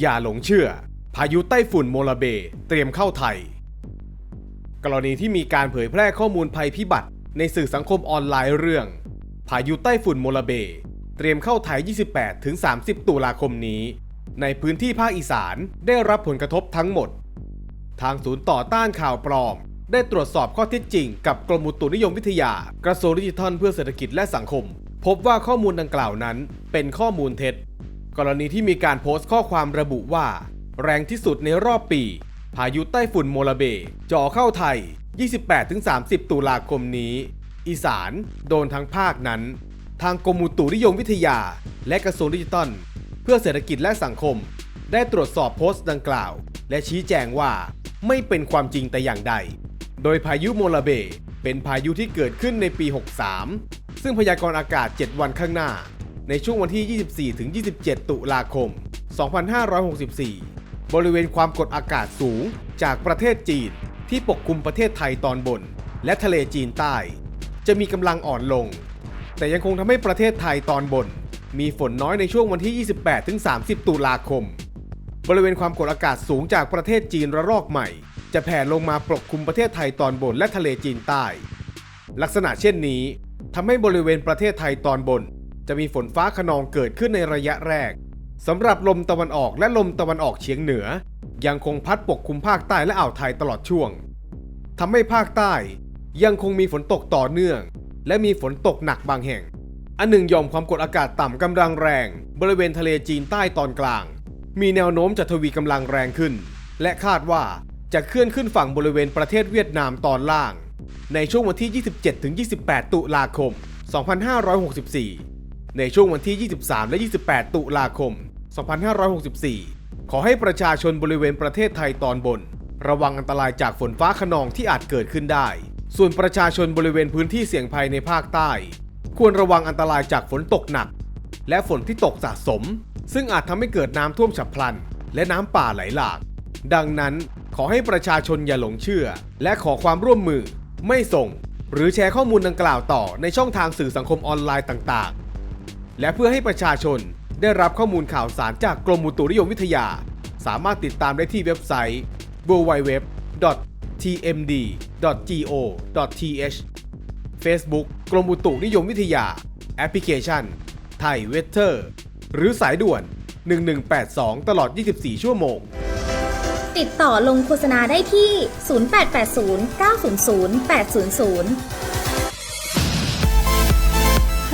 อย่าหลงเชื่อ พายุไต้ฝุ่นโมลาเบ เตรียมเข้าไทย กรณีที่มีการเผยแพร่ข้อมูลภัยพิบัติ ในสื่อสังคมออนไลน์เรื่อง พายุไต้ฝุ่นโมลาเบ เตรียมเข้าไทย 28-30 ตุลาคมนี้ ในพื้นที่ภาคอีสานได้รับผลกระทบทั้งหมด ทางศูนย์ต่อต้านข่าวปลอม ได้ตรวจสอบข้อเท็จจริง กับกรมอุตุนิยมวิทยากระทรวงดิจิทัลเพื่อเศรษฐกิจและสังคม พบว่าข้อมูลดังกล่าวนั้นเป็นข้อมูลเท็จ กรณีที่มีการโพสต์ข้อความระบุว่า แรงที่สุดในรอบปี พายุไต้ฝุ่นโมลาเบจ่อเข้าไทย 28-30 ตุลาคมนี้ อีสาน โดนทั้งภาคนั้น ทางกรมอุตุนิยมวิทยา และกระทรวงดิจิทัล เพื่อเศรษฐกิจและสังคม ได้ตรวจสอบโพสต์ดังกล่าว และชี้แจงว่าไม่เป็นความจริงแต่อย่างใด โดยพายุโมลาเบเป็นพายุที่เกิดขึ้นในปี 63 ซึ่งพยากรณ์อากาศ 7 วันข้างหน้า ในช่วงวันที่ 24-27 ตุลาคม 2564 บริเวณความกดอากาศสูงจากประเทศจีนที่ปกคลุมประเทศไทยตอนบน และทะเลจีนใต้ จะมีกำลังอ่อนลง แต่ยังคงทำให้ประเทศไทยตอนบน มีฝนน้อยในช่วงวันที่ 28-30 ตุลาคม บริเวณความกดอากาศสูงจากประเทศจีนระลอกใหม่ จะแผ่ลงมาปกคลุมประเทศไทยตอนบนและทะเลจีนใต้ ลักษณะเช่นนี้ทำให้บริเวณประเทศไทยตอนบน จะมีฝนฟ้าขนองเกิดขึ้นในระยะแรกสำหรับลมตะวันออกและลมตะวันออกเฉียงเหนือ ยังคงพัดปกคลุมภาคใต้และอ่าวไทยตลอดช่วงทำให้ภาคใต้ยังคงมีฝนตกต่อเนื่อง และมีฝนตกหนักบางแห่ง อันหนึ่งยอมความกดอากาศต่ำกำลังแรง บริเวณทะเลจีนใต้ตอนกลาง มีแนวโน้มจะทวีกำลังแรงขึ้น และคาดว่าจะเคลื่อนขึ้นฝั่งบริเวณประเทศเวียดนามตอนล่าง ในช่วงวันที่ 27-28 ตุลาคม 2564 ในช่วงวันที่ 23 และ 28 ตุลาคม 2564 ขอให้ประชาชนบริเวณประเทศไทยตอนบน ระวังอันตรายจากฝนฟ้าขนองที่อาจเกิดขึ้นได้ ส่วนประชาชนบริเวณพื้นที่เสี่ยงภัยในภาคใต้ ควรระวังอันตรายจากฝนตกหนัก และฝนที่ตกสะสม ซึ่งอาจทำให้เกิดน้ำท่วมฉับพลัน และน้ำป่าไหลหลาก ดังนั้นขอให้ประชาชนอย่าหลงเชื่อ และขอความร่วมมือ ไม่ส่ง หรือแชร์ข้อมูลดังกล่าวต่อในช่องทางสื่อสังคมออนไลน์ต่าง และเพื่อให้ประชาชนได้รับข้อมูลข่าวสารจากกรมอุตุนิยมวิทยา สามารถติดตามได้ที่เว็บไซต์ www.tmd.go.th Facebook กรมอุตุนิยมวิทยา แอปพลิเคชัน ไทยเวเทอร์ หรือสายด่วน 1182 ตลอด 24 ชั่วโมง ติดต่อลงโฆษณาได้ที่ 0880 900 800